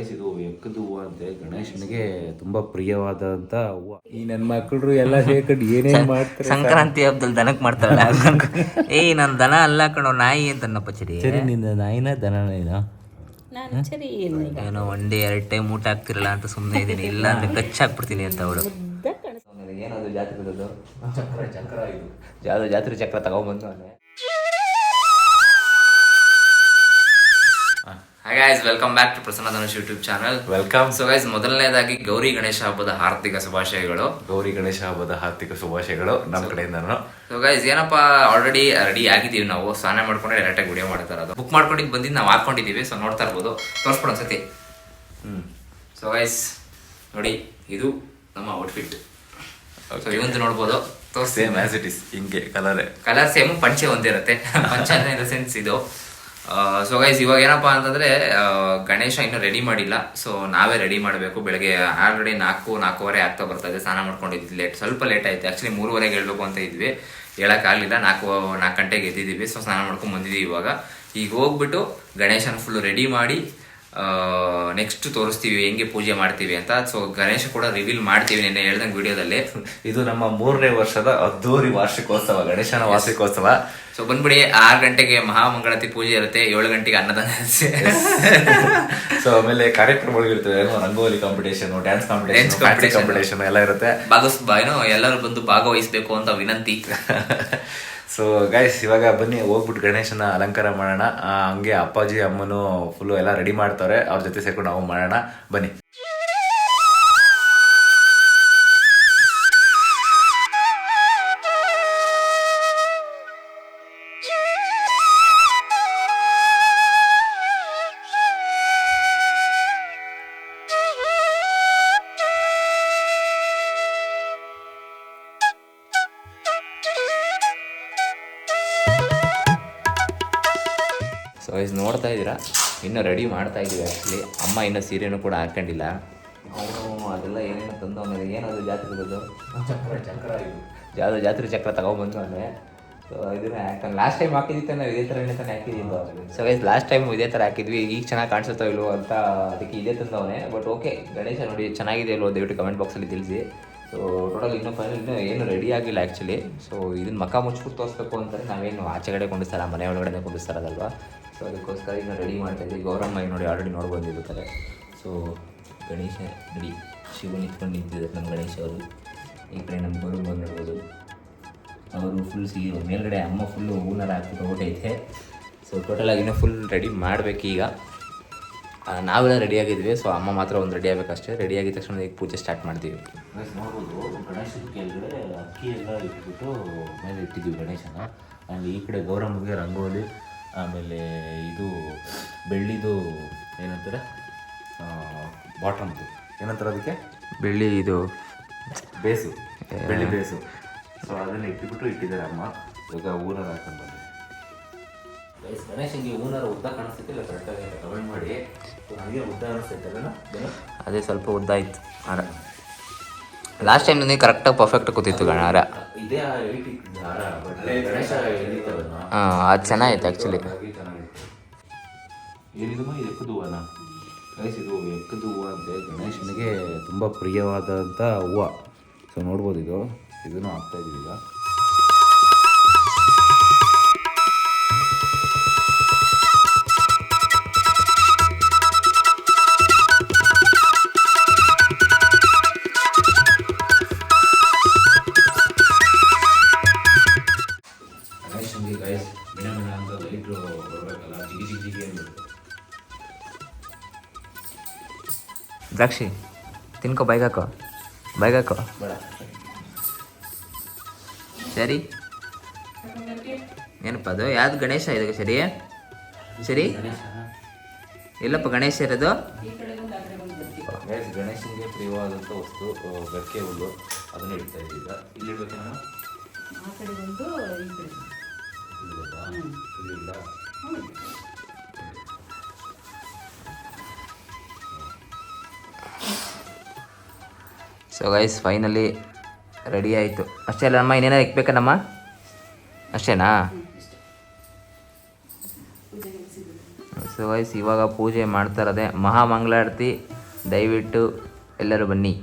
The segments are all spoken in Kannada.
ಗೈಸ್ ಇದು ಎಕ್ಕದ ಹೂವು ಅಂತೆ. ಗಣೇಶನಿಗೆ ತುಂಬಾ ಪ್ರಿಯವಾದಂತ ಹೂವು. ಈ ನನ್ನ ಮಕ್ಕಳು ಎಲ್ಲ ಸೇರ್ಕೊಂಡು ಏನೇ ಮಾಡ್ತಾರೆ ಸಂಕ್ರಾಂತಿ ಹಬ್ಬದಲ್ಲಿ ದನಕ್ ಮಾಡ್ತಾರಲ್ಲ ಏಯ್ ನನ್ನ ದನ ಅಲ್ಲ ಕಣೋ ನಾಯಿ ಅಂತನ್ನಪ್ಪ ಚರಿ. ಸರಿ ನಿನ್ನ ನಾಯಿನ ದನ ನಾನು? ಏನೋ ಒನ್ ಡೇ ಎರಡು ಟೈಮ್ ಊಟ ಆಗ್ತಿರಲ್ಲ ಅಂತ ಸುಮ್ಮನೆ ಇದ್ದೀನಿ. ಇಲ್ಲ ಅಂದ್ರೆ ಕಚ್ಚಾಕ್ಬಿಡ್ತೀನಿ ಅಂತ ಅವಳು. ಏನದು ಜಾತ್ರೆ ಚಕ್ರ ಚಕ್ರ ಇದು. ಯಾವ್ದು ಜಾತ್ರೆ ಚಕ್ರ ತಗೊಂಬಂದು ಅವನೇ. Guys welcome back to Prasanna Dhanush YouTube channel welcome so guys ಮೊದಲನೇದಾಗಿ ಗೌರಿ ಗಣೇಶ ಹಬ್ಬದ ಹಾರ್ದಿಕ ಶುಭಾಶಯಗಳು. ಗೌರಿ ಗಣೇಶ ಹಬ್ಬದ ಹಾರ್ದಿಕ ಶುಭಾಶಯಗಳು ನಮ್ಮ ಕಡೆಯಿಂದನು. ಸೊ ಗೈಸ್ ಏನಪ್ಪ ಆಲ್ರೆಡಿ ರೆಡಿ ಆಗಿದ್ದೀವಿ ನಾವು. ಸ್ನಾನ ಮಾಡ್ಕೊಂಡು ಡೈರೆಕ್ಟಾಗಿ ವಿಡಿಯೋ ಮಾಡ್ತಾ ಇರೋದು. ಬುಕ್ ಮಾಡ್ಕೊಂಡಿದ್ದು ಬಂದಿದ್ದು ನಾವು ಹಾಕೊಂಡಿದ್ದೀವಿ ಸೊ ನೋಡ್ತಾ ಇರ್ಬೋದು. ತೋರಿಸ್ಬಿಡು ಒಂದ್ಸತಿ. ಹ್ಮ್. ಸೊ ಗೈಸ್ ನೋಡಿ ಇದು ನಮ್ಮ ಔಟ್ಫಿಟ್ ಸೊ ಇವಂದು ನೋಡ್ಬೋದು. ಸೇಮ್ ಆಸ್ ಇಟ್ ಇಸ್ ಹಿಂಗೆ ಕಲರ್ ಕಲರ್ ಸೇಮ್ ಪಂಚೆ ಒಂದಿರುತ್ತೆ ಪಂಚೆ ಅಂದ್ರೆ ಇನ್ ದ ಸೆನ್ಸ್ ಇದು. ಸೊ ಗೈಸ್ ಇವಾಗ ಏನಪ್ಪ ಅಂತಂದ್ರೆ ಗಣೇಶ ಇನ್ನೂ ರೆಡಿ ಮಾಡಿಲ್ಲ. ಸೊ ನಾವೇ ರೆಡಿ ಮಾಡಬೇಕು. ಬೆಳಗ್ಗೆ ಆಲ್ರೆಡಿ ನಾಲ್ಕು, ನಾಲ್ಕೂವರೆ ಆಗ್ತಾ ಬರ್ತಾ ಇದೆ. ಸ್ನಾನ ಮಾಡ್ಕೊಂಡಿದ್ವಿ. ಲೇಟ್ ಸ್ವಲ್ಪ ಲೇಟ್ ಆಯ್ತು. ಆಕ್ಚುಲಿ ಮೂರುವರೆಗೆ ಹೇಳ್ಬೇಕು ಅಂತ ಇದ್ವಿ. ಹೇಳಕ್ಕಾಗಲಿಲ್ಲ ನಾಲ್ಕು ನಾಲ್ಕು ಗಂಟೆಗೆ ಎದ್ದಿದ್ದೀವಿ. ಸೊ ಸ್ನಾನ ಮಾಡ್ಕೊಂಡು ಬಂದಿದ್ದೀವಿ ಇವಾಗ. ಈಗ ಹೋಗ್ಬಿಟ್ಟು ಗಣೇಶನ ಫುಲ್ ರೆಡಿ ಮಾಡಿ ನೆಕ್ಸ್ಟ್ ತೋರಿಸ್ತೀವಿ ಹೆಂಗೆ ಪೂಜೆ ಮಾಡ್ತೀವಿ ಅಂತ. ಸೊ ಗಣೇಶ ಕೂಡ ರಿವೀಲ್ ಮಾಡ್ತೀವಿ ನಿನ್ನೆ ಹೇಳ್ದಂಗೆ ವಿಡಿಯೋದಲ್ಲಿ. ಇದು ನಮ್ಮ ಮೂರನೇ ವರ್ಷದ ಅದ್ದೂರಿ ವಾರ್ಷಿಕೋತ್ಸವ ಗಣೇಶನ ವಾರ್ಷಿಕೋತ್ಸವ. ಸೊ ಬಂದ್ಬಿಡಿ ಆರು ಗಂಟೆಗೆ ಮಹಾಮಂಗಳತಿ ಪೂಜೆ ಇರುತ್ತೆ ಏಳು ಗಂಟೆಗೆ ಅನ್ನದಾನ. ಸೊ ಆಮೇಲೆ ಕಾರ್ಯಕ್ರಮಗಳಿರ್ತವೆ ಏನೋ rangoli competition dance competition. Competition ಎಲ್ಲ ಇರುತ್ತೆ. ಭಾಗವಹಿಸ್ ಏನೋ ಎಲ್ಲರೂ ಬಂದು ಭಾಗವಹಿಸ್ಬೇಕು ಅಂತ ವಿನಂತಿ. ಸೊ ಗೈಸ್ ಇವಾಗ ಬನ್ನಿ, ಹೋಗ್ಬಿಟ್ಟು ಗಣೇಶನ ಅಲಂಕಾರ ಮಾಡೋಣ. ಹಂಗೆ ಅಪ್ಪಾಜಿ, ಅಮ್ಮನು ಫುಲ್ಲು ಎಲ್ಲ ರೆಡಿ ಮಾಡ್ತಾರೆ ಅವ್ರ ಜೊತೆ ಸೇರ್ಕೊಂಡು ನಾವು ಮಾಡೋಣ. ಬನ್ನಿ. ಸೊ ಇದು ನೋಡ್ತಾ ಇದ್ದೀರಾ? ಇನ್ನೂ ರೆಡಿ ಮಾಡ್ತಾ ಇದ್ದೀವಿ ಆ್ಯಕ್ಚುಲಿ ಅಮ್ಮ ಇನ್ನೂ ಸೀರೆನೂ ಕೂಡ ಹಾಕೊಂಡಿಲ್ಲ ಅವನು ಅದೆಲ್ಲ ಏನೇನು ತಂದು ಅವನಿಗೆ ಏನದು ಜಾತ್ರೆ ಇರೋದು? ಚಕ್ರ ಚಕ್ರ ಇದು. ಯಾವುದೋ ಜಾತ್ರೆ ಚಕ್ರ ತಗೊಂಬಂದು ಅಂದರೆ ಸೊ ಇದನ್ನ ಹಾಕೊಂಡು ಲಾಸ್ಟ್ ಟೈಮ್ ಹಾಕಿದ್ದಿತ್ತು ನಾವು ಇದೇ ಥರನೇ ತಾನೇ ಹಾಕಿದ್ದಿದ್ದು ಸೊ ಗೈಸ್ ಲಾಸ್ಟ್ ಟೈಮ್ ಇದೇ ಥರ ಹಾಕಿದ್ವಿ. ಈಗ ಚೆನ್ನಾಗಿ ಕಾಣಿಸುತ್ತೋ ಇಲ್ವೋ ಅಂತ ಅದಕ್ಕೆ ಇದೇ ತಂದವನೇ. ಬಟ್ ಓಕೆ ಗಣೇಶ ನೋಡಿ ಚೆನ್ನಾಗಿದೆ ಇಲ್ವೋ ದಯವಿಟ್ಟು ಕಮೆಂಟ್ ಬಾಕ್ಸಲ್ಲಿ ತಿಳಿಸಿ. ಸೊ ಟೋಟಲ್ ಇನ್ನೂ ಫೈನಲ್ ಇನ್ನೂ ಏನು ರೆಡಿ ಆಗಿಲ್ಲ ಆ್ಯಕ್ಚುಲಿ ಸೊ ಇದನ್ನ ಮಕ್ಕ ಮುಚ್ಬಿಟ್ಟು ತೋರಿಸ್ಬೇಕು ಅಂತಾರೆ ನಾವೇನು ಆಚೆಗಡೆ ಕೊಂಡಿಸ್ತಾರ, ಮನೆ ಒಳಗಡೆ ಕುಂಡಿಸ್ತಾರಲ್ವಾ ಸೊ ಅದಕ್ಕೋಸ್ಕರ ಇನ್ನು ರೆಡಿ ಮಾಡ್ತಾ ಇದ್ದೀವಿ. ಗೌರಮ್ಮ ನೋಡಿ ಆಲ್ರೆಡಿ ನೋಡಿ ಇರ್ತಾರೆ ಸೊ ಗಣೇಶ ರೆಡಿ ಶಿವ ನಿಂತ್ಕೊಂಡು ನಿಂತಿದ್ದಾರೆ ನಮ್ಮ ಗಣೇಶ ಅವರು. ಈ ಕಡೆ ನಮ್ಮ ಗೌರವ ಬಂದು ನೋಡ್ಬೋದು ಅವರು ಫುಲ್ ಸಿ ಮೇಲ್ಗಡೆ ಅಮ್ಮ ಫುಲ್ಲು ಹೂನಾರ ಹಾಕ್ಬಿಟ್ಟು ಹೋಗೈತೆ ಸೊ ಟೋಟಲಾಗಿ ಇನ್ನೂ ಫುಲ್ ರೆಡಿ ಮಾಡಬೇಕೀಗ ನಾವೆಲ್ಲ ರೆಡಿ ಆಗಿದ್ವಿ ಸೊ ಅಮ್ಮ ಮಾತ್ರ ಒಂದು ರೆಡಿ ಆಗಬೇಕಷ್ಟೇ. ರೆಡಿ ಆಗಿದ ತಕ್ಷಣ ಈಗ ಪೂಜೆ ಸ್ಟಾರ್ಟ್ ಮಾಡ್ತೀವಿ. ನೋಡ್ಬೋದು ಗಣೇಶನ ಕೆಳಗಡೆ ಅಕ್ಕಿ ಎಲ್ಲ ಇಟ್ಬಿಟ್ಟು ಮೇಲೆ ಇಟ್ಟಿದ್ದೀವಿ ಗಣೇಶನ. ಆ್ಯಂಡ್ ಈ ಕಡೆ ಗೌರಮ್ಮಗೆ ರಂಗೋಲಿ ಆಮೇಲೆ ಇದು ಬೆಳ್ಳಿದು ಏನಂತಾರೆ? ಬಾಟಮ್ದು ಏನಂತಾರೆ ಅದಕ್ಕೆ? ಬೆಳ್ಳಿ ಇದು. ಬೇಸು. ಬೆಳ್ಳಿ ಬೇಸು. ಸೊ ಅದನ್ನು ಇಟ್ಟುಬಿಟ್ಟು ಇಟ್ಟಿದ್ದಾರೆ ಅಮ್ಮ. ಇವಾಗ ಊರಲ್ಲಿ ಹಾಕೊಂಡು ಬಂದೆ ಗೈಸ್ ಗಣೇಶನಿಗೆ ಊನಾರ ಉದ್ದ ಕಾಣಿಸ್ತಿಲ್ಲ ಕರೆಕ್ಟಾಗಿ ಕಮೆಂಟ್ ಮಾಡಿ. ನನಗೆ ಉದ್ದ ಅನಿಸ್ತೈತಲ್ಲ ಅದೇ ಸ್ವಲ್ಪ ಉದ್ದ ಇತ್ತು ಹಾರ. ಲಾಸ್ಟ್ ಟೈಮ್ ನನಗೆ ಕರೆಕ್ಟಾಗಿ ಪರ್ಫೆಕ್ಟ್ ಕೂತಿತ್ತು ಗಣ ಹಾರ. ಇದೇ ಹಾರ ಬಟ್ ಗಣೇಶ ಹಾಂ ಅದು ಚೆನ್ನಾಗಿತ್ತು ಆ್ಯಕ್ಚುಲಿ ಏನಿದು ಎಕ್ಕದು ಏನಿದಮ್ಮ ಇದು ಎಕ್ಕದ ಹೂವನ ಗೈಸ್ ಇದು ಎಕ್ಕದು ಹೂವು ಅಂತೆ ಗಣೇಶನಿಗೆ ತುಂಬ ಪ್ರಿಯವಾದಂಥ ಹೂವು. ಸೊ ನೋಡ್ಬೋದು ಇದು. ಇದನ್ನು ಆಗ್ತಾ ಇದೀವಿ ಈಗ. ದ್ರಾಕ್ಷಿ. ತಿನ್ಕೋ ಬೈಗಾಕೋ ಬೈಗಾಕೋ ಸರಿ. ಏನಪ್ಪ ಅದು? ಯಾವ್ದು ಗಣೇಶ ಇದು ಸರಿ? ಸರಿ? ಇಲ್ಲಪ್ಪ ಗಣೇಶ ಇರೋದು? ಗಣೇಶನಿಗೆ ಪ್ರಿಯವಾದಂಥ ವಸ್ತು ಗಕ್ಕೆ ಹುಲ್ಲು. ಅದನ್ನು ಇಡ್ತಾ ಇದ್ದೀಗ ಇಲ್ಲಿ ಇಡ್ಬೇಕೇನೋ ಆ ಕಡೆ ಒಂದು ಇಲ್ಲಿ ಕಡೆ ಸೊ ಗೈಸ್ ಫೈನಲಿ ರೆಡಿ ಆಯಿತು. ಅಷ್ಟೇ ಅಲ್ಲ ಅಮ್ಮ ಇನ್ನೇನಾರು ಇಕ್ಬೇಕನಮ್ಮ ಅಷ್ಟೇನಾ? ಸೊ ಗೈಸ್ ಇವಾಗ ಪೂಜೆ ಮಾಡ್ತಾ ಇರೋದೆ ಮಹಾಮಂಗಳಾರತಿ. ದಯವಿಟ್ಟು ಎಲ್ಲರೂ ಬನ್ನಿ.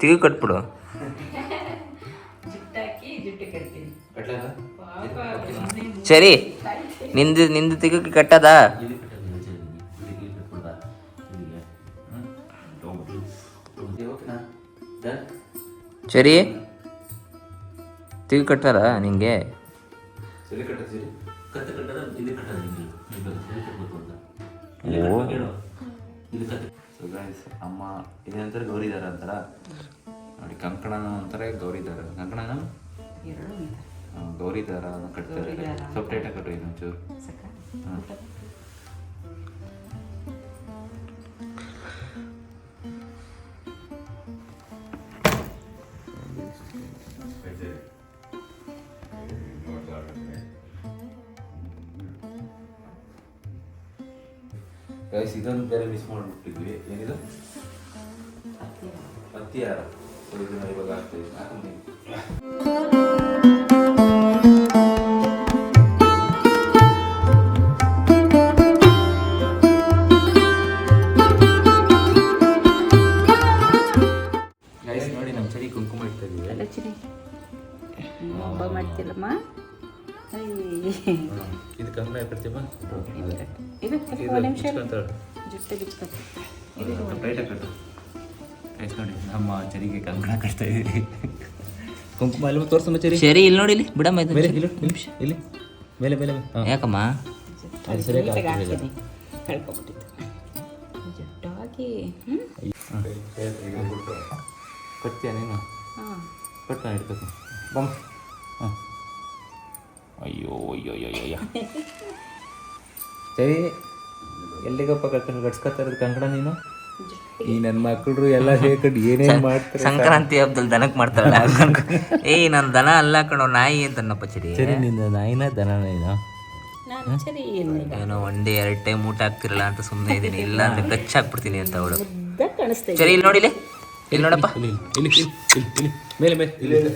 ತಿರುಗಿ ಗಂಡ ಸರಿ ನಿಂದು ನಿಂದು ತಿರುಗಿ ಕಟ್ಟದ? ಸರಿ. ತಿರುಗಿ ಕಟ್ಟಾರ ನಿಂಗೆ? ಅಮ್ಮ ಇದೇನಂತಾರೆ ಗೌರಿದಾರ ಅಂತಾರ. ನೋಡಿ ಕಂಕಣನ ಅಂತಾರೆ ಗೌರಿದಾರ ಕಂಕಣನ? ಗೌರಿ ದಾರ ಕಟ್ತಾರೆ. ಸ್ವಲ್ಪ ಟೈಟ ಕಟ್ಟು ಇದು ಒಂಚೂರು. ಗೈಸ್ ಇದೊಂದು ಬೇರೆ ಮಿಸ್ ಮಾಡಿಬಿಟ್ಟಿದ್ವಿ. ಏನಿದು? ಹತ್ತಿಯಾರ. ಸೊ ಇದನ್ನ ಇವಾಗ ಆಗ್ತದೆ ಹಾಕೊಂಡು ಕುಂಕುಮ ತೋರ್ಸು ತೋರ್ಸಮ್ಮ ಸರಿ ಇಲ್ಲಿ ನೋಡಿ ಇಲ್ಲಿ. ಬಿಡಮ್ಮ ಇದನ್ನ. ಮೇಲೆ ಇಲ್ಲಿ ನಿಮಿಷ ಇಲ್ಲಿ ಮೇಲೆ ಮೇಲೆ ಯಾಕಮ್ಮ? ಅದು ಸರಿಯಾಗಿ ಕಟ್ತೀಯ ನೀನು? ಹಾಂ. ಕಟ್ ನಾನು ಇಡ್ತೀನಿ ಬಮ್ ಹಾಂ. ಅಯ್ಯೋ ಅಯ್ಯೋ ಅಯ್ಯೋ ಅಯ್ಯೋ ಸರಿ. ಎಲ್ಲಿಗಪ್ಪ ಕರ್ಕೊಂಡು ಗಡ್ಸ್ಕೊತಾ ಇರೋದು ಕಂಕಣ ನೀನು? ಈ ನನ್ನ ಮಕ್ಕಳು ಎಲ್ಲ ಹೇಳ್ಕೊಂಡು ಏನೇನು ಮಾಡ್ತಾರೆ ಸಂಕ್ರಾಂತಿ ಹಬ್ಬದಲ್ಲಿ ದನಕ್ಕೆ ಮಾಡ್ತಾರಲ್ಲ ಏಯ್ ನನ್ನ ದನ ಅಲ್ಲ ಕಣೋ ನಾಯಿ ಅಂತನ್ನಪ್ಪ ಚರಿ ಸರಿ ನಿನ್ನ ನಾಯಿನ ದನ ನೀನು ಏನೋ ಒನ್ ಡೇ ಎರಡು ಟೈಮ್ ಊಟ ಆಗ್ತಿರಲ್ಲ ಅಂತ ಸುಮ್ಮನೆ ಇದ್ದೀನಿ. ಇಲ್ಲ ಅಂದ್ರೆ ಬೆಚ್ಚ ಹಾಕ್ಬಿಡ್ತೀನಿ ಅಂತ ಅವಳು. ಸರಿ ಇಲ್ಲಿ ನೋಡಿಲಿ ಇಲ್ಲಿ. ನೋಡಪ್ಪ. ಇಲ್ಲಿ ಇಲ್ಲಿ ಇಲ್ಲಿ ಇಲ್ಲಿ. ಇಲ್ಲಿ ಮೇಲೆ. ಮೇಲೆ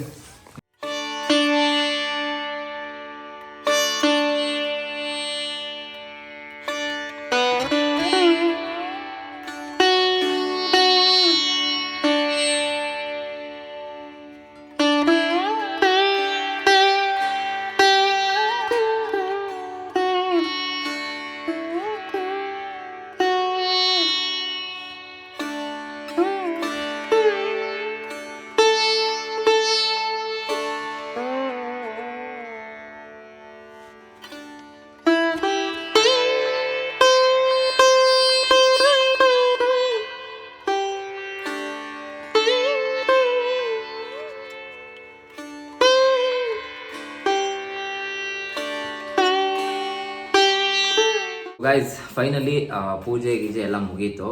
ಗೈಸ್ ಫೈನಲಿ ಪೂಜೆ ಗೀಜೆ ಎಲ್ಲ ಮುಗೀತು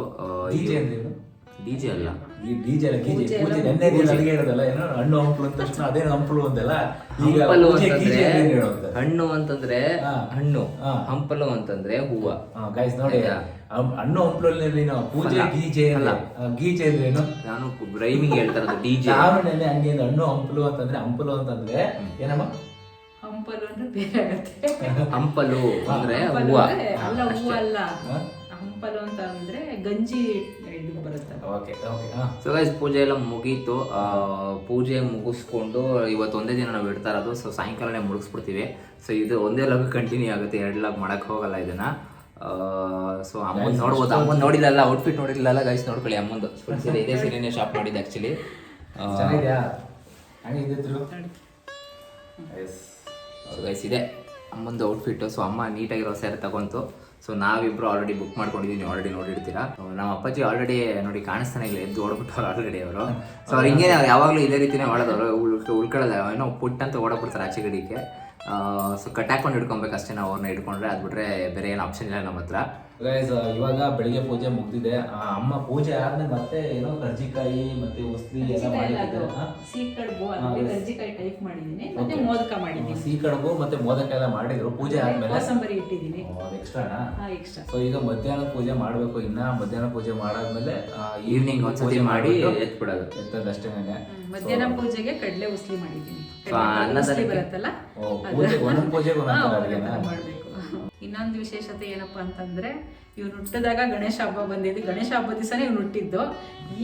DJ ಅಂದ್ರೇನು? ಡಿ ಜೆ ಅಲ್ಲ ಈ ಡಿಜೆ ಅಲ್ಲ ಗೀಜೆ ಪೂಜೆ ನೆನ್ನೆ ದಿನ ಇರೋದಲ್ಲ ಏನೋ ಹಣ್ಣು ಹಂಪಲು ಅಂತ ತಕ್ಷಣ ಅದೇನು ಹಂಪಲು ಅಂದಲ್ಲ ಈಗ ಹಂಪಲು ಪೂಜೆ ಅಂತಂದ್ರೆ ಹೇಳೋದು ಹಣ್ಣು ಅಂತಂದ್ರೆ ಹಾ. ಹಣ್ಣು ಹಾ. ಹಂಪಲು ಅಂತಂದ್ರೆ ಹೂವ ಗೈಸ್ ನೋಡಿ? ಹಂ- ಹಣ್ಣು ಹಂಪಲಲ್ಲಿ ಪೂಜೆ. ಗೀಜೆ ಅಲ್ಲ. ಗೀಜೆ ಅಂದ್ರೆ ಏನು ನಾನು ರೈಮಿಂಗ್ ಹೇಳ್ತಾರೆ ಇರೋದು ಡಿ ಜೆ ನಾನು ನೆನ್ನೆ ಹಂಗೆ ಅಂದೆ, ಹಣ್ಣು ಹಂಪಲು ಅಂತಂದ್ರೆ ಹಂಪಲು ಅಂತಂದ್ರೆ ಏನಮ್ಮ ಹಂಪಲು ಅಂದ್ರೆ ಬೇರೆ ಆಗುತ್ತೆ. ಹಂಪಲು ಅಂದ್ರೆ ಹೂವ. ಅಲ್ಲ ಹೂವು ಅಲ್ಲ? ಹಂಪಲು ಅಂತ ಅಂದ್ರೆ ಗಂಜಿ ಇದು ಬರುತ್ತೆ. ಓಕೆ ಓಕೆ ಹಾ. ಸೊ ಗೈಸ್ ಪೂಜೆ ಎಲ್ಲ ಮುಗೀತು. ಪೂಜೆ ಮುಗಿಸ್ಕೊಂಡು ಇವತ್ತು ಒಂದೇ ದಿನ ನಾವು ಇಡ್ತಾ ಇರೋದು. ಸೊ ಸಾಯಂಕಾಲನೇ ಮುಗಿಸ್ಬಿಡ್ತೀವಿ. ಸೊ ಇದು ಒಂದೇ ಲಾಗ್ ಕಂಟಿನ್ಯೂ ಆಗುತ್ತೆ. ಎರಡು ಲಾಗ್ ಮಾಡಕ್ ಹೋಗಲ್ಲ ಇದನ್ನ. ಸೊ ಅಮ್ಮನ್ ನೋಡ್ಬೋದು. ಅಮ್ಮನ್ ನೋಡಿಲ್ಲ ಔಟ್ಫಿಟ್ ನೋಡಿಲ್ಲಲ್ಲ ಗೈಸ್ ನೋಡ್ಕೊಳ್ಳಿ ಅಮ್ಮಂದು. ಸೀರೆ ಇದೇ ಸೀರೆನೇ ಶಾಪ್ ಮಾಡಿದ್ದೆ ಆ್ಯಕ್ಚುಲಿ ಚೆನ್ನಾಗಿದ್ಯಾ? ಹಂಗೆ ಇದೆ ಎಸ್ ಸೊ ಗೈಸ್ ಇದೆ. ಅಮ್ಮಂದು ಔಟ್ಫಿಟ್ಟು ಸೊ ಅಮ್ಮ ನೀಟಾಗಿರೋ ಸ್ಯಾರಿ ತಗೊಂತು ಸೊ ನಾವಿಬ್ರು ಆಲ್ರೆಡಿ ಬುಕ್ ಮಾಡ್ಕೊಂಡಿದ್ದೀನಿ ಆಲ್ರೆಡಿ ನೋಡಿರ್ತೀರಾ. ನಮ್ಮ ಅಪ್ಪಾಜಿ ಆಲ್ರೆಡಿ ನೋಡಿ ಕಾಣಿಸ್ತಾನೆ ಇಲ್ಲ, ಎದ್ದು ಓಡ್ಬಿಟ್ಟವ್ರು ಆಲ್ರೆಡಿ ಅವರು. ಸೊ ಅವ್ರು ಹಿಂಗೆ ಯಾವಾಗಲೂ ಇದೇ ರೀತಿನೇ ಮಾಡೋದವ್ರು ಉಳ್ಕೊ, ಉಳ್ಕೊಳ್ಳೋದು, ಏನೋ ಪುಟ್ ಅಂತ ಓಡಬಿಡ್ತಾರೆ ಆಚೆ ಗಡಿಗೆ ಸೊ ಕಟ್ಟಾಕೊಂಡು ಹಿಡ್ಕೊಬೇಕು ಅಷ್ಟೇ ನಾವು ಅವ್ರನ್ನ ಇಟ್ಕೊಂಡ್ರೆ ಅದು ಬಿಟ್ಟರೆ ಬೇರೆ ಏನು ಆಪ್ಷನ್ ಇಲ್ಲ ನಮ್ಮ ಹತ್ರ. ಗೈಸ್ ಇವಾಗ ಬೆಳಿಗ್ಗೆ ಪೂಜೆ ಮುಗ್ದಿದೆ. ಆ, ಅಮ್ಮ ಪೂಜೆ ಆದ್ಮೇಲೆ ಮತ್ತೆ ಏನೋ ಕರ್ಜಿಕಾಯಿ ಮತ್ತೆ ಉಸ್ಲಿ ಎಲ್ಲ ಮಾಡಿದ್ರು ಸಿಹಿ ಕಡುಬು ಮಾಡಿದ್ದೀನಿ. ಮತ್ತೆ ಮೋದಕ ಮಾಡಿದ್ದೀನಿ. ಸಿಹಿ ಕಡುಬು ಮತ್ತೆ ಮೋದಕ ಎಲ್ಲ ಮಾಡಿದ್ರು ಪೂಜೆ ಆದ್ಮೇಲೆ. ಇಟ್ಟಿದ್ದೀನಿ. ಎಕ್ಸ್ಟ್ರಾನಾ ಎಕ್ಸ್ಟ್ರಾ ಸೊ ಈಗ ಮಧ್ಯಾಹ್ನ ಪೂಜೆ ಮಾಡಬೇಕು. ಇನ್ನ ಮಧ್ಯಾಹ್ನ ಪೂಜೆ ಮಾಡಾದ್ಮೇಲೆ ಈವ್ನಿಂಗ್ ಪೂಜೆ ಮಾಡಿ ಎತ್ಬಿಡೋದು. ಎತ್ತದಷ್ಟೇನೆ ಮಧ್ಯಾಹ್ನ ಪೂಜೆಗೆ ಕಡಲೆ ಉಸ್ಲಿ ಮಾಡಿದ್ದೀನಿ. ಬರುತ್ತಲ್ಲ? ಪೂಜೆ ಒಂದೊಂದ್ ಪೂಜೆಗೆ ಒಂದೊಂದು ಮಾಡ್ಬೇಕು. ಇನ್ನೊಂದು ವಿಶೇಷತೆ ಏನಪ್ಪ ಅಂತಂದ್ರೆ, ಇವ್ನು ಹುಟ್ಟಿದಾಗ ಗಣೇಶ ಹಬ್ಬ ಬಂದಿದ್ದು. ಗಣೇಶ ಹಬ್ಬ ದಿವಸನೇ ಇವ್ನು ಹುಟ್ಟಿದ್ದು.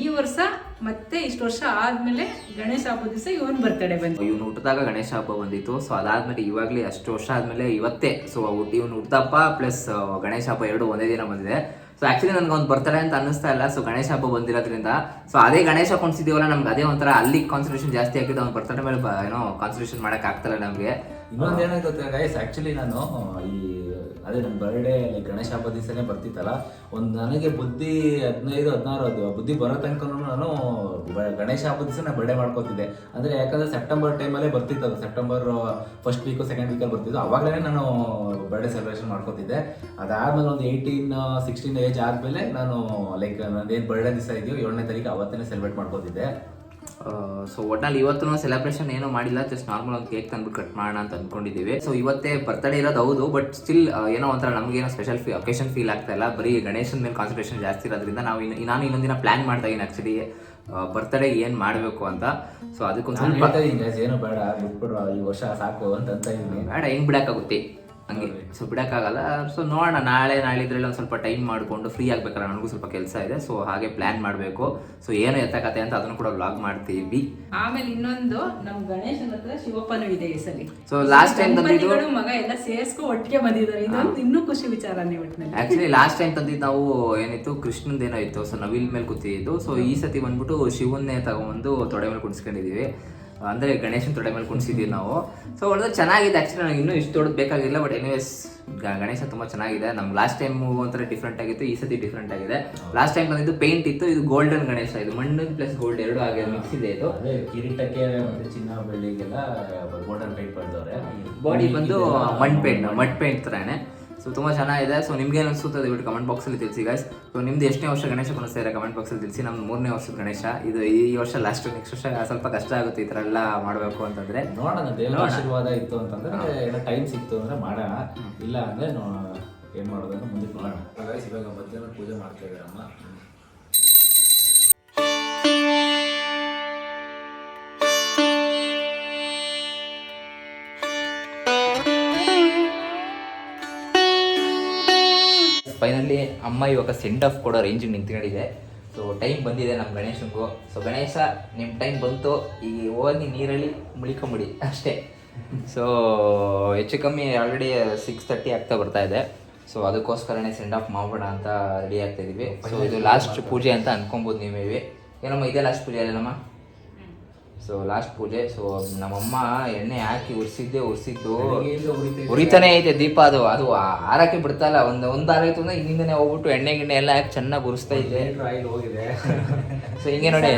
ಈ ವರ್ಷ ಮತ್ತೆ ಇಷ್ಟು ವರ್ಷ ಆದ್ಮೇಲೆ ಗಣೇಶ ಹಬ್ಬ ದಿವಸ ಇವನ್ ಬರ್ತಡೆ ಬಂದ ಇವ್ನು ಹುಟ್ಟಿದಾಗ ಗಣೇಶ ಹಬ್ಬ ಬಂದಿತ್ತು. ಸೊ ಅದಾದ್ಮೇಲೆ ಇವಾಗ್ಲೇ ಅಷ್ಟು ವರ್ಷ ಆದ್ಮೇಲೆ ಇವತ್ತೇ. ಸೊ ಇವ್ನು ಹುಟ್ಟದಪ್ಪ ಪ್ಲಸ್ ಗಣೇಶ ಹಬ್ಬ ಎರಡು ಒಂದೇ ದಿನ ಬಂದಿದೆ. ಸೊ ಆಕ್ಚುಲಿ ನನ್ಗೆ ಒಂದು ಬರ್ತಾರೆ ಅಂತ ಅನ್ನಿಸ್ತಾ ಇಲ್ಲ. ಸೊ ಗಣೇಶ ಹಬ್ಬ ಬಂದಿರೋದ್ರಿಂದ ಸೊ ಅದೇ ಗಣೇಶ ಕೊಂಡ್ಸಿದೀವಲ್ಲ ನಮ್ಗೆ ಅದೇ ಒಂಥರ ಅಲ್ಲಿ ಕಾನ್ಸಂಟ್ರೇಷನ್ ಜಾಸ್ತಿ ಆಗಿದೆ ಅವ್ನು ಬರ್ತಡೆ ಮೇಲೆ ಏನೋ ಕಾನ್ಸಂಟ್ರೇಷನ್ ಮಾಡಕ್ ನಮಗೆ. ಇನ್ನೊಂದು ಏನಾಗುತ್ತೆ ಗೈಸ್ ಆ್ಯಕ್ಚುಲಿ ನಾನು ಈ, ಅದೇ ನನ್ನ ಬರ್ಡೇ ಗಣೇಶ ಹಬ್ಬ ದಿವಸನೇ ಬರ್ತಿತ್ತಲ್ಲ, ಒಂದು ನನಗೆ ಬುದ್ಧಿ ಹದಿನೈದು, ಹದಿನಾರು ಅದು ಬುದ್ಧಿ ಬರೋ ತನಕ ನಾನು ಗಣೇಶ ಹಬ್ಬ ದಿವಸ ಬರ್ಡೇ ಮಾಡ್ಕೋತಿದ್ದೆ. ಅಂದ್ರೆ ಯಾಕಂದ್ರೆ ಸೆಪ್ಟೆಂಬರ್ ಟೈಮಲ್ಲೇ ಬರ್ತಿತ್ತು ಅದು. ಸೆಪ್ಟೆಂಬರ್ ಫಸ್ಟ್ ವೀಕು ಸೆಕೆಂಡ್ ವೀಕಲ್ಲಿ ಬರ್ತಿದ್ದು ಅವಾಗಲೇ ನಾನು ಬರ್ಡೇ ಸೆಲೆಬ್ರೇಷನ್ ಮಾಡ್ಕೋತಿದ್ದೆ. ಅದಾದ್ಮೇಲೆ ಒಂದು ಏಯ್ಟೀನ್ ಸಿಕ್ಸ್ಟೀನ್ ಏಜ್ ಆದ್ಮೇಲೆ ನಾನು ಲೈಕ್ ನಂದೇನು ಬರ್ಡೇ ದಿವಸ ಇದೆಯೋ ಏಳನೇ ತಾರೀಕು ಅವತ್ತೇ ಸೆಲೆಬ್ರೇಟ್ ಮಾಡ್ಕೋತಿದ್ದೆ. ಸೊ ಒಟ್ನಲ್ಲಿ ಇವತ್ತು ಸೆಲೆಬ್ರೇಷನ್ ಏನೂ ಮಾಡಿಲ್ಲ ಜಸ್ಟ್ ನಾರ್ಮಲ್ ಒಂದು ಕೇಕ್ ತಂದ್ಬಿಟ್ಟು ಕಟ್ ಮಾಡೋಣ ಅಂತ ಅಂದ್ಕೊಂಡಿದ್ದೀವಿ ಸೊ ಇವತ್ತೇ ಬರ್ತಡೇ ಇರೋದು ಹೌದು ಬಟ್ ಸ್ಟಿಲ್ ಏನೋ ಒಂಥರ ನಮಗೇನೋ ಸ್ಪೆಷಲ್ ಫೀ ಅಕೇಶನ್ ಫೀಲ್ ಆಗ್ತಾ ಇಲ್ಲ. ಬರೀ ಗಣೇಶನ ಮೇಲೆ ಕಾನ್ಸಂಟ್ರೇಷನ್ ಜಾಸ್ತಿ ಇರೋದ್ರಿಂದ ನಾವು ಇನ್ನು ನಾನು ಇನ್ನೊಂದಿನ ಪ್ಲಾನ್ ಮಾಡ್ತಾ ಇದ್ದೀನಿ ಆ್ಯಕ್ಚುಲಿ ಬರ್ತಡೇ ಏನು ಮಾಡಬೇಕು ಅಂತ. ಸೊ ಅದಕ್ಕೊಂದು ಸ್ವಲ್ಪ ಏನು ಬೇಡ ಬಿಟ್ಬಿಡ್ರ ಈ ವರ್ಷ ಸಾಕು ಅಂತ ಅಂತ ಇದ್ದೀನಿ ಬೇಡ ಹೆಂಗ್ ಬಿಡಕ್ಕಾಗುತ್ತೆ? ಹಂಗೆ. ಸೊ ಬಿಡೋಕ್ಕಾಗಲ್ಲ. ಸೊ ನೋಡೋಣ. ನಾಳೆ ನಾಳಿದ್ರಲ್ಲಿ ಒಂದು ಸ್ವಲ್ಪ ಟೈಮ್ ಮಾಡಿಕೊಂಡು ಫ್ರೀ ಆಗ್ಬೇಕಾದ್ರೆ ನನಗೂ ಸ್ವಲ್ಪ ಕೆಲಸ ಇದೆ. ಸೊ ಹಾಗೆ ಪ್ಲಾನ್ ಮಾಡಬೇಕು. ಸೊ ಏನು ಎತ್ತಕತೆ ಅಂತ ಅದನ್ನು ಕೂಡ ವ್ಲಾಗ್ ಮಾಡ್ತೀವಿ. ಆಮೇಲೆ ಇನ್ನೊಂದು ನಮ್ಮ ಗಣೇಶನ ಹತ್ರ ಶಿವಪ್ಪನೂ ಇದೆ ಈ ಸಲ. ಸೊ ಲಾಸ್ಟ್ ಟೈಮ್ ತಂದಿದ್ದು ಮಗ ಎಲ್ಲ ಸೇರಿಸ್ಕೊ ಒಟ್ಟಿಗೆ ಬಂದಿದ್ದಾರೆ. ಇದೊಂದು ಇನ್ನೂ ಖುಷಿ ವಿಚಾರನೇ ಒಟ್ಟಿನಲ್ಲಿ. ಆಕ್ಚುಲಿ ಲಾಸ್ಟ್ ಟೈಮ್ ತಂದಿದ್ದು ನಾವು ಏನಿತ್ತು? ಕೃಷ್ಣಂದೇನೋ ಇತ್ತು. ಸೊ ನವಿಲ್ ಮೇಲೆ ಕೂತಿದ್ದು. ಸೊ ಈ ಸತಿ ಬಂದ್ಬಿಟ್ಟು ಶಿವನ್ನೇ ತಗೊಂಡು ತೊಡೆ ಮೇಲೆ ಕುಣಿಸ್ಕೊಂಡಿದೀವಿ ಅಂದ್ರೆ ಗಣೇಶನ್ ತೊಡೆ ಮೇಲೆ ಕುಣಿಸಿದೀವಿ ನಾವು. ಸೊ ಒಳ್ಳೆ ಚೆನ್ನಾಗಿದೆ ಆ್ಯಕ್ಚುಲಿ ನನಗೆ ಇನ್ನೂ ಇಷ್ಟು ದೊಡ್ಡದು ಬೇಕಾಗಿಲ್ಲ ಬಟ್ ಎನಿವೇಸ್ ಗಣೇಶ ತುಂಬಾ ಚೆನ್ನಾಗಿದೆ. ನಮ್ಗೆ ಲಾಸ್ಟ್ ಟೈಮ್ ಒಂಥರ ಡಿಫ್ರೆಂಟ್ ಆಗಿತ್ತು ಈ ಸತಿ ಡಿಫ್ರೆಂಟ್ ಆಗಿದೆ. ಲಾಸ್ಟ್ ಟೈಮ್ ಬಂದಿದ್ದು ಪೇಂಟ್ ಇತ್ತು ಇದು ಗೋಲ್ಡನ್ ಗಣೇಶ ಇದು ಮಣ್ಣು ಪ್ಲಸ್ ಗೋಲ್ಡ್ ಎರಡು ಆಗಿದೆ ಮಿಕ್ಸ್ ಇದೆ ಇದು. ಕಿರೀಟಕ್ಕೆ ಮತ್ತೆ ಚಿನ್ನ ಬೆಳ್ಳಿಗೆಲ್ಲ ಗೋಲ್ಡನ್ ಪೇಂಟ್ ಬಳ್ದವ್ರೆ ಬಾಡಿ ಬಂದು ಮಣ್ ಪೇಂಟ್ ಮಡ್ ಪೇಂಟ್ ಥರನೇ ಸೊ ತುಂಬ ಚೆನ್ನಾಗಿದೆ. ಸೊ ನಿಮ್ಗೆ ಏನು ಅನಿಸುತ್ತೆ ದಯವಿಟ್ಟು ಕಮೆಂಟ್ ಬಾಕ್ಸಲ್ಲಿ ತಿಳಿಸಿ ಗೈಸ್ ಸೊ ನಿಮ್ದು ಎಷ್ಟನೇ ವರ್ಷ ಗಣೇಶ ಕುಣಿಸ್ತಾ ಕಾಮೆಂಟ್ ಕಮೆಂಟ್ ಬಾಕ್ಸಲ್ಲಿ ತಿಳಿಸಿ. ನಮ್ಮ ಮೂರನೇ ವರ್ಷದ ಗಣೇಶ. ಇದು ಈ ವರ್ಷ ಲಾಸ್ಟ್ ನೆಕ್ಸ್ಟ್ ವರ್ಷ ಸ್ವಲ್ಪ ಕಷ್ಟ ಆಗುತ್ತೆ ಈ ಥರ ಎಲ್ಲ ಮಾಡಬೇಕು ಅಂತಂದ್ರೆ. ನೋಡೋಣ ದೇವರ ಆಶೀರ್ವಾದ ಇತ್ತು ಅಂತಂದ್ರೆ ಏನೋ ಟೈಮ್ ಸಿಕ್ತು ಅಂದ್ರೆ ಮಾಡೋಣ. ಇಲ್ಲ ಅಂದ್ರೆ ಏನು ಏನ್ ಮಾಡೋದು ಅಂತ ಮುಂದಕ್ಕೆ ನೋಡೋಣ ಇವಾಗ ಮಧ್ಯಾಹ್ನ ಪೂಜೆ ಮಾಡ್ತಾ ಇದ್ದಾರೆ ಅಮ್ಮ ಫೈನಲಿ ಅಮ್ಮ ಇವಾಗ ಸೆಂಡ್ ಆಫ್ ಕೊಡೋ ರೇಂಜಿಗೆ ನಿಂತ್ಕೊಂಡಿದೆ. ಸೊ ಟೈಮ್ ಬಂದಿದೆ ನಮ್ಮ ಗಣೇಶನಿಗೂ. ಸೊ ಗಣೇಶ ನಿಮ್ಮ ಟೈಮ್ ಬಂತು. ಈಗ ಹೋಗಿ ನೀರಲ್ಲಿ ಮುಳಿಕೊಂಬಿಡಿ ಅಷ್ಟೇ. ಸೊ ಹೆಚ್ಚು ಕಮ್ಮಿ ಆಲ್ರೆಡಿ ಸಿಕ್ಸ್ ತರ್ಟಿ ಆಗ್ತಾ ಬರ್ತಾ ಇದೆ. ಸೊ ಅದಕ್ಕೋಸ್ಕರನೇ ಸೆಂಡ್ ಆಫ್ ಮಾಡೋಣ ಅಂತ ರೆಡಿ ಆಗ್ತಾ ಇದೀವಿ. ಸೊ ಇದು ಲಾಸ್ಟ್ ಪೂಜೆ ಅಂತ ಅನ್ಕೊಬೋದು ನೀವೇ ಏನಮ್ಮ ಇದೇ ಲಾಸ್ಟ್ ಪೂಜೆ ಅಲ್ಲೇನಮ್ಮ? ಸೊ ಲಾಸ್ಟ್ ಪೂಜೆ. ಸೊ ನಮ್ಮಮ್ಮ ಎಣ್ಣೆ ಹಾಕಿ ಉರ್ಸಿದ್ದೆ ಉರ್ಸಿದ್ದು. ಉರಿತಾನೆ ಐತೆ ದೀಪ. ಅದು ಅದು ಆರಕ್ಕೆ ಬಿಡ್ತಲ್ಲ ಒಂದು ಒಂದು ಆರೈತು ಅಂದ್ರೆ ಹಿಂದಿಂದನೇ ಹೋಗ್ಬಿಟ್ಟು ಎಣ್ಣೆ ಗಿಣ್ಣೆ ಎಲ್ಲ ಹಾಕಿ ಚೆನ್ನಾಗಿ ಉರಿಸ್ತಾ ಇದೆ ಆಯಿಲ್ ಹೋಗಿದೆ. ಸೊ ಹಿಂಗೆ ನೋಡಿ.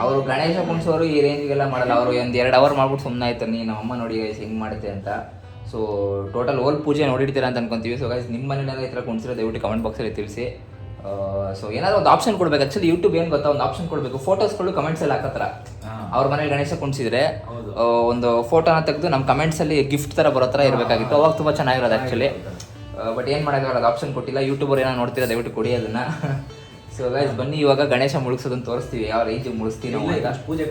ಅವರು ಗಣೇಶ ಕುಣಿಸೋರು ಈ ರೇಂಜ್ಗೆಲ್ಲ ಮಾಡಲ್ಲ. ಅವರು ಒಂದು ಎರಡು ಅವರ್ ಮಾಡ್ಬಿಟ್ಟು ಸುಮ್ಮನೆ ಆಯ್ತಾರೆ. ನೀನು ಅಮ್ಮ ನೋಡಿ ಗೈಸ್ ಹೆಂಗೆ ಮಾಡುತ್ತೆ ಅಂತ. ಸೊ ಟೋಟಲ್ ಓಲ್ ಪೂಜೆ ನೋಡಿರ್ತೀರಾ ಅಂತ ಅನ್ಕೊಂತೀವಿ. ಸೊ ಗೈಸ್ ನಿಮ್ಮ ಮನೇಲಿ ಈ ಥರ ಕುಣಿಸಿರೋ ದಯವಿಟ್ಟು ಕಮೆಂಟ್ ಬಾಕ್ಸಲ್ಲಿ ತಿಳಿಸಿ. ಸೊ ಏನಾದ್ರು ಒಂದು ಆಪ್ಷನ್ ಕೊಡ್ಬೇಕು. ಆಕ್ಚುಲಿ ಯೂಟ್ಯೂಬ್ ಏನು ಗೊತ್ತಾ? ಒಂದು ಆಪ್ಷನ್ ಕೊಡಬೇಕು. ಫೋಟೋಸ್ಗಳು ಕಮೆಂಟ್ಸಲ್ಲಿ ಹಾಕತ್ರ ಹಾಕತ್ತರ. ಅವ್ರ ಮನೇಲಿ ಗಣೇಶ ಕುಣಿಸಿದ್ರೆ ಒಂದು ಫೋಟೋನ ತೆಗೆದು ನಮ್ಮ ಕಮೆಂಟ್ಸಲ್ಲಿ ಗಿಫ್ಟ್ ಥರ ಬರೋ ಥರ ಇರಬೇಕಾಗಿತ್ತು. ಅವಾಗ ತುಂಬ ಚೆನ್ನಾಗಿರೋದು ಆ್ಯಕ್ಚುಲಿ ಬಟ್ ಏನು ಮಾಡೋಕ್ಕಾಗಲ್ಲ ಅದು ಆಪ್ಷನ್ ಕೊಟ್ಟಿಲ್ಲ. ಯೂಟ್ಯೂಬರ್ ಏನೋ ನೋಡ್ತೀರಾ? ದಯವಿಟ್ಟು ಕೊಡಿ ಅದನ್ನ. ಸೊ ಗೈಸ್ ಬನ್ನಿ ಇವಾಗ ಗಣೇಶ ಮುಳುಗ್ಸೋದನ್ನ ತೋರಿಸ್ತೀವಿ. ಯಾವ ರೇಂಜಿಗೆ ಮುಳುಗ್ಸ್ತೀವಿ ನಾವು ಈಗ ಪೂಜೆ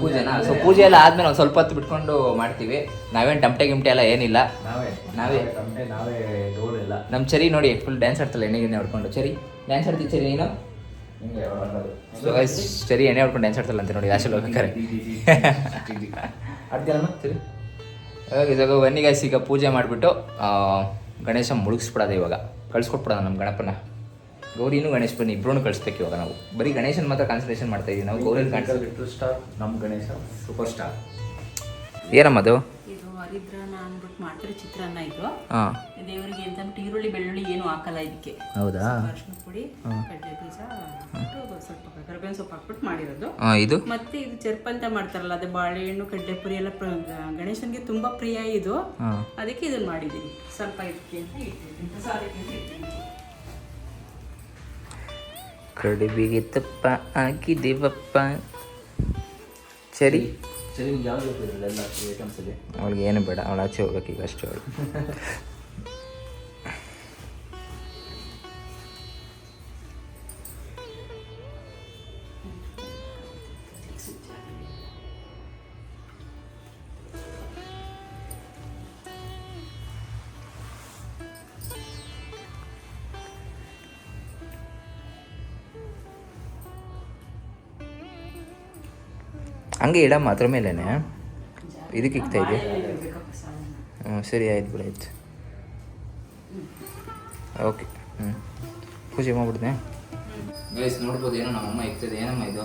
ಪೂಜೆನಾ? ಸೊ ಪೂಜೆ ಎಲ್ಲ ಆದ್ಮೇಲೆ ಒಂದು ಸ್ವಲ್ಪ ಹೊತ್ತು ಬಿಟ್ಕೊಂಡು ಮಾಡ್ತೀವಿ. ನಾವೇನು ಟಮಟೆ ಗಿಮ್ಟೆ ಎಲ್ಲ ಏನಿಲ್ಲ. ನಾವೇ ನಾವೇ. ನಾವೇ ಇಲ್ಲ ಎಲ್ಲ. ನಮ್ಮ ಚರಿ ನೋಡಿ ಫುಲ್ ಡ್ಯಾನ್ಸ್ ಆಡ್ತಲ್ಲ ಎಣ್ಣೆ ನೋಡ್ಕೊಂಡು ಹೊಡ್ಕೊಂಡು. ಚರಿ. ಡ್ಯಾನ್ಸ್ ಆಡ್ತೀವಿ ಚರಿ ನೀನು. ಸೊ ಗೈಸ್ ಚರಿ ಎಣ್ಣೆ ಹೊಡ್ಕೊಂಡು ಡ್ಯಾನ್ಸ್ ಆಡ್ತಲ್ಲ ಅಂತ ನೋಡಿ ಆಶಲ್ ಹೋಗ್ಬೇಕಾರೆ. ಸರಿ. ಇವಾಗ ಇವಾಗ ಬನ್ನಿ ಗೈಸ್ ಈಗ ಪೂಜೆ ಮಾಡಿಬಿಟ್ಟು ಗಣೇಶ ಮುಳುಗಿಸ್ಬಿಡೋದು ಇವಾಗ. ಕಳ್ಸ್ಕೊಟ್ಬಿಡೋಣ ನಮ್ಮ ಗಣಪನ. ಗೌರಿನೂ ಗಣೇಶ ಬನ್ನಿ ಇಬ್ರು ಕಳಿಸ್ಬೇಕು ಇವಾಗ ನಾವು. ಬರೀ ಗಣೇಶನ ಮಾತ್ರ ಕಾನ್ಸಂಟ್ರೇಷನ್ ಮಾಡ್ತಾ ಇದೀವಿ ನಾವು ಗೌರಿ ಕಾಣಿಸ್ ಸ್ಟಾರ್ ನಮ್ಮ ಗಣೇಶ ಸೂಪರ್ ಸ್ಟಾರ್ ಏನಮ್ಮ ಅದು? ಹರಿದ್ರಾನ ಅಂದ್ಬಿಟ್ಟು ಮಾಡ್ತಾರೆ ಚಿತ್ರಾನ್ನ ಇದು. ದೇವರಿಗೆ ಅಂತ ಈರುಳ್ಳಿ ಬೆಳ್ಳುಳ್ಳಿ ಏನು ಹಾಕಲ್ಲ ಇದಕ್ಕೆ. ಹೌದಾ? ಅರಿಶಿನ ಪುಡಿ ಕಡಲೆ ಬೀಜ ಸ್ವಲ್ಪ ಕರಿಬೇವಿನ ಸೊಪ್ಪು ಹಾಕ್ಬಿಟ್ಟು ಮಾಡಿರೋದು. ಇದು? ಮತ್ತೆ ಇದು ಚೆರ್ಪ ಅಂತ ಮಾಡ್ತಾರಲ್ಲ ಅದೇ ಬಾಳೆಹಣ್ಣು ಕಡಲೆ ಪುರಿ ಎಲ್ಲ ಗಣೇಶನ್ಗೆ ತುಂಬಾ ಪ್ರಿಯ ಇದು. ಅದಕ್ಕೆ ಇದನ್ನ ಮಾಡಿದ್ದೀನಿ ಸ್ವಲ್ಪ ಇದಕ್ಕೆ ಅಂತ ಇಟ್ಟಿದ್ದೀನಿ ಹಾಕಿ ದೇವಪ್ಪ ಇಟ್ಟಿದ್ದೀನಿ ಕಡುಬಿಗೆ ತಪ್ಪ ಹಾಕಿದ್ದೀವಪ್ಪ. ಸರಿ. ಸರಿ ನಿಮ್ಗೆ ಯಾವ್ದು ಎಲ್ಲ ಐಟಮ್ಸ್ ಇದೆ ಅವಳಿಗೆ ಏನು ಬೇಡ ಅವಳು ಆಚೆ ಹೋಗ್ಬೇಕು ಈಗ ಅಷ್ಟೇ ಅವಳು. ಹಂಗೆ ಇಡಮ್ಮ ಅದ್ರ ಮೇಲೇನೆ. ಇದಕ್ಕೆ ಇಕ್ತಾ ಇದೆ ಹ್ಞೂ ಸರಿ, ಆಯ್ತು ಬಿಡು, ಆಯ್ತು. ಓಕೆ ಹ್ಞೂ ಪೂಜೆ ಮಾಡ್ಬಿಡ್ದೆ ಗೈಸ್ ನೋಡ್ಬೋದು, ಏನೋ ನಮ್ಮಮ್ಮ ಇಕ್ತದೆ. ಏನಮ್ಮ ಇದು?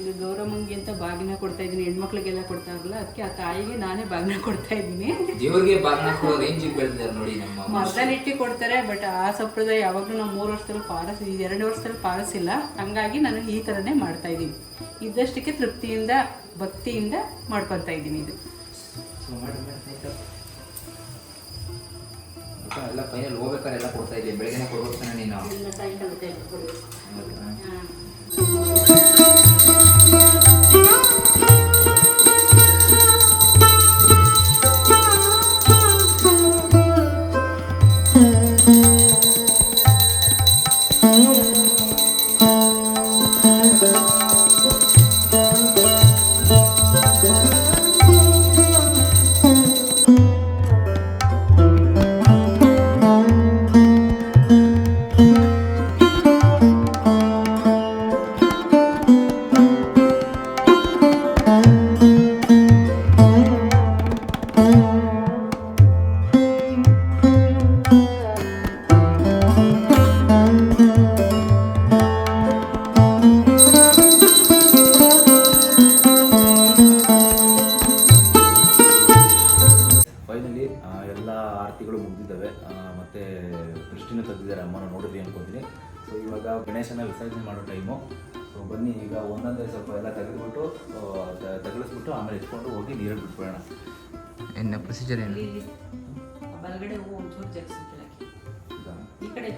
ಇದು ಗೌರಮ್ಮಂಗೆ ಅಂತ ಬಾಗಿನ ಕೊಡ್ತಾ ಇದ್ದೀನಿ. ಹೆಣ್ಮಕ್ಳಿಗೆಲ್ಲ ಕೊಡ್ತಾರಲ್ಲ ಅದಕ್ಕೆ ಆ ತಾಯಿಗೆ ನಾನೇ ಬಾಗಿನ ಕೊಡ್ತಾ ಇದ್ದೀನಿ. ದೇವರಿಗೆ ಬಾಗಿನ ಕೊಡೋ ರೇಂಜಿಗೆ ಬೆಳೆದಿದ್ದಾರೆ ನೋಡಿ ನಮ್ಮ ಕೊಡ್ತಾರೆ ಬಟ್ ಆ ಸಂಪ್ರದಾಯ ಯಾವಾಗಲೂ ನಾವು ಮೂರು ವರ್ಷದಲ್ಲಿ ಪಾಲಿಸ್ ಎರಡು ವರ್ಷದಲ್ಲಿ ಪಾಲಿಸಿಲ್ಲ ಹಂಗಾಗಿ ನಾನು ಈ ಥರನೇ ಮಾಡ್ತಾ ಇದ್ದೀನಿ. ಇದ್ದಷ್ಟಕ್ಕೆ ತೃಪ್ತಿಯಿಂದ ಭಕ್ತಿಯಿಂದ ಮಾಡ್ಕೊತಾ ಇದ್ದೀನಿ ಇದು. ಎಲ್ಲ ಫೈನಲ್ ಹೋಗ್ಬೇಕಾದ್ರೆ ಎಲ್ಲ ಕೊಡ್ತಾ ಇದ್ದೀನಿ ಬೆಳಗ್ಗೆ ಕೊಡ್ಬೇಕು ನೀನು. ಫೈನಲಿ ಬನ್ನಿ. ಈಗ ಒಂದೊಂದೇ ಸ್ವಲ್ಪ ಎಲ್ಲ ತೆಗೆದುಬಿಟ್ಟು ತಗಲಿಸ್ಬಿಟ್ಟು ಆಮೇಲೆ ಇಟ್ಕೊಂಡು ಹೋಗಿ ನೀರಲ್ಲಿ ಬಿಟ್ಬಿಡೋಣ. ಎನ್ನ ಪ್ರೊಸೀಜರ್ ಏನು? ಬಲಗಡೆ ಒಂಚೂರು ಜಗ್ಸಿದ್ರೆ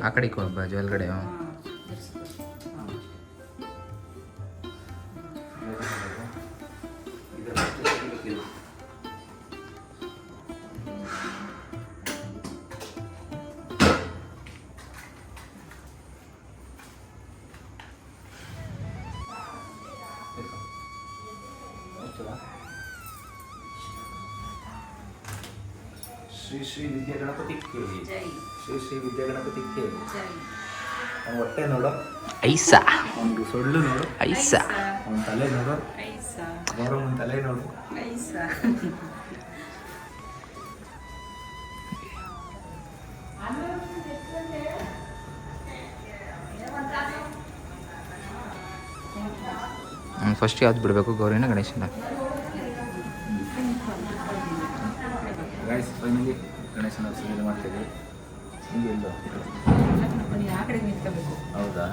ಆ ಕಡೆ ಹೋಗ್ಬಾ ಜೊಲ್ಗಡೆ ಹೋಗಿ ಶ್ರೀ ಶ್ರೀ ವಿದ್ಯಾ ಗಣಪತಿ ಕೇಳಿ ಶ್ರೀ ಶ್ರೀ ವಿದ್ಯಾ ಗಣಪತಿ ಕೇಳಿ ಅವ್ನ ಹೊಟ್ಟೆ ನೋಡು. ಐಸಾ. ಒಂದು ಸೊಳ್ಳು ನೋಡು. ಐಸಾ. ಅವನ ತಲೆ ನೋಡು. ಬರೋ ಒಂದು ತಲೆ ನೋಡು. ಐಸ. ಫಸ್ಟ್ ಯಾವ್ದು ಬಿಡಬೇಕು ಗೌರಿನ ಗಣೇಶನ? ಫೈನಲಿ ಗಣೇಶನ ವಿಸರ್ಜನೆ ಮಾಡ್ತೇವೆ. ಹಿಂಗೆ ಇಲ್ಲ ಹೌದಾ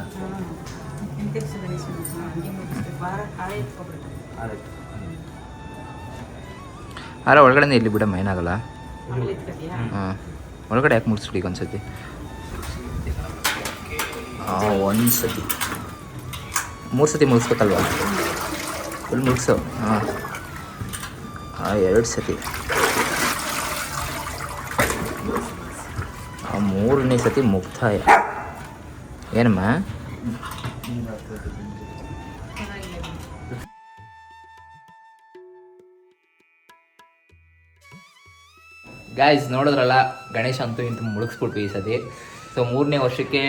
ಅಲ್ಲ ಒಳಗಡೆ ಇಲ್ಲಿ ಬಿಡಮ್ಮ ಏನಾಗಲ್ಲ. ಹಾಂ. ಒಳಗಡೆ ಯಾಕೆ ಮುಗಿಸ್ಬಿಡಿ ಈಗ ಒಂದ್ಸತಿ? ಹಾಂ ಒಂದು ಸತಿ ಮೂರು ಸತಿ ಮುಗಿಸ್ಬೇಕಲ್ವಾ ಫುಲ್ ಮುಗಿಸು ಹಾಂ. ಹಾಂ ಎರಡು ಸತಿ. ಮೂರನೇ ಸತಿ ಮುಕ್ತಾಯ ಏನಮ್ಮ? ಗಾಯ್ಸ್ ನೋಡಿದ್ರಲ್ಲ ಗಣೇಶ ಅಂತೂ ಇಂತೂ ಮುಳುಗಿಸ್ಬಿಟ್ವಿ ಈ ಸತಿ. ಸೊ ಮೂರನೇ ವರ್ಷಕ್ಕೆ,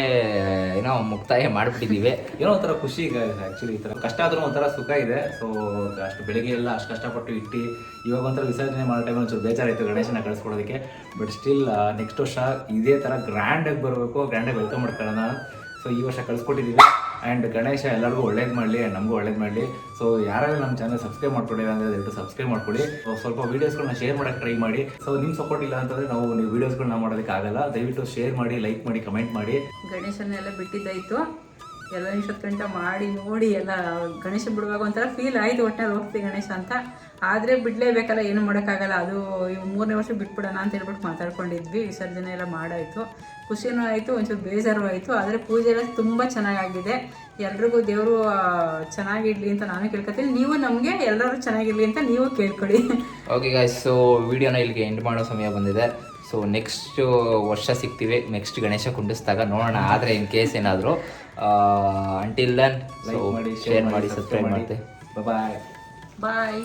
ಏನೋ ಮುಕ್ತಾಯ ಮಾಡಿಬಿಟ್ಟಿದ್ದೀವಿ ಏನೋ ಒಂಥರ ಖುಷಿ ಆ್ಯಕ್ಚುಲಿ ಈ ಥರ. ಕಷ್ಟ ಆದರೂ ಒಂಥರ ಸುಖ ಇದೆ. ಸೊ ಅಷ್ಟು ಬೆಳಿಗ್ಗೆ ಎಲ್ಲ ಅಷ್ಟು ಕಷ್ಟಪಟ್ಟು ಇಟ್ಟು, ಇವಾಗ ಒಂಥರ ವಿಸರ್ಜನೆ ಮಾಡೋ ಟೈಮಲ್ಲಿ ಒಂಚೂರು ಬೇಜಾರಾಯಿತು ಗಣೇಶನ ಕಳಿಸ್ಕೊಡೋದಕ್ಕೆ. ಬಟ್ ಸ್ಟಿಲ್ ನೆಕ್ಸ್ಟ್ ವರ್ಷ ಇದೇ ಥರ ಗ್ರ್ಯಾಂಡಾಗಿ ಬರಬೇಕು ಗ್ರ್ಯಾಂಡಾಗಿ ವೆಲ್ಕಮ್ ಮಾಡ್ಕೊಳ್ಳೋಣ. ಸೊ ಈ ವರ್ಷ ಕಳ್ಸ್ಕೊಟ್ಟಿದ್ದೀವಿ ಆ್ಯಂಡ್ ಗಣೇಶ ಎಲ್ಲರಿಗೂ ಒಳ್ಳೇದು ಮಾಡಲಿ ಆ್ಯಂಡ್ ನಮಗೂ ಒಳ್ಳೇದು ಮಾಡಲಿ. ಸೊ ಯಾರಾದ್ರೂ ನಮ್ಮ ಚಾನಲ್ ಸಬ್ಸ್ಕ್ರೈಬ್ ಮಾಡ್ಕೊಂಡಿಲ್ಲ ಅಂದರೆ ದಯವಿಟ್ಟು ಸಬ್ಸ್ಕ್ರೈಬ್ ಮಾಡ್ಕೊಳ್ಳಿ ಸ್ವಲ್ಪ ವೀಡಿಯೋಸ್ಗಳನ್ನ ಶೇರ್ ಮಾಡೋಕ್ಕೆ ಟ್ರೈ ಮಾಡಿ. ಸೊ ನಿಮ್ಮ ಸಪೋರ್ಟ್ ಇಲ್ಲ ಅಂತಂದರೆ ನಾವು ನೀವು ವೀಡಿಯೋಸ್ಗಳನ್ನ ಮಾಡೋದಕ್ಕೆ ಆಗಲ್ಲ ದಯವಿಟ್ಟು ಶೇರ್ ಮಾಡಿ ಲೈಕ್ ಮಾಡಿ ಕಮೆಂಟ್ ಮಾಡಿ. ಗಣೇಶನ್ನೆಲ್ಲ ಬಿಟ್ಟಿದ್ದಾಯ್ತು. ಎಲ್ಲ ಇಷ್ಟೊತ್ತು ಮಾಡಿ ನೋಡಿ ಎಲ್ಲ ಗಣೇಶ ಬಿಡುವಾಗ ಒಂಥರ ಫೀಲ್ ಆಯಿತು ಒಟ್ಟಿನಲ್ಲಿ ಹೋಗ್ತಿ ಗಣೇಶ ಅಂತ. ಆದರೆ ಬಿಡಲೇಬೇಕಲ್ಲ, ಏನು ಮಾಡೋಕ್ಕಾಗಲ್ಲ. ಅದು ಇವು ಮೂರನೇ ವರ್ಷ ಬಿಟ್ಬಿಡೋಣ ಅಂತ ಹೇಳ್ಬಿಟ್ಟು ಮಾತಾಡ್ಕೊಂಡಿದ್ವಿ. ವಿಸರ್ಜನೆ ಎಲ್ಲ ಮಾಡಾಯಿತು. ಖುಷಿನೂ ಆಯಿತು, ಒಂಚೂರು ಬೇಜಾರು ಆಯಿತು. ಆದರೆ ಪೂಜೆ ಎಲ್ಲ ತುಂಬ ಚೆನ್ನಾಗಾಗಿದೆ. ಎಲ್ರಿಗೂ ದೇವರು ಚೆನ್ನಾಗಿಡ್ಲಿ ಅಂತ ನಾನು ಕೇಳ್ಕೊತೀನಿ. ನೀವು ನಮಗೆ ಎಲ್ಲರೂ ಚೆನ್ನಾಗಿರ್ಲಿ ಅಂತ ನೀವು ಕೇಳ್ಕೊಡಿ ಓಕೆ ಗಾಯ್ಸ್ ಸೊ ವಿಡಿಯೋನ ಇಲ್ಲಿಗೆ ಎಂಡ್ ಮಾಡೋ ಸಮಯ ಬಂದಿದೆ. ಸೊ ನೆಕ್ಸ್ಟ್ ವರ್ಷ ಸಿಗ್ತೀವಿ. ನೆಕ್ಸ್ಟ್ ಗಣೇಶ ಕುಂಡಿಸಿದಾಗ ನೋಡೋಣ. ಆದರೆ ಇನ್ ಕೇಸ್ ಏನಾದರೂ ಅಂಟಿಲ್ ದನ್ ಲೈಕ್ ಮಾಡಿ ಶೇರ್ ಮಾಡಿ ಸಬ್ಸ್ಕ್ರೈಬ್ ಮಾಡ್ತೆ. Bye bye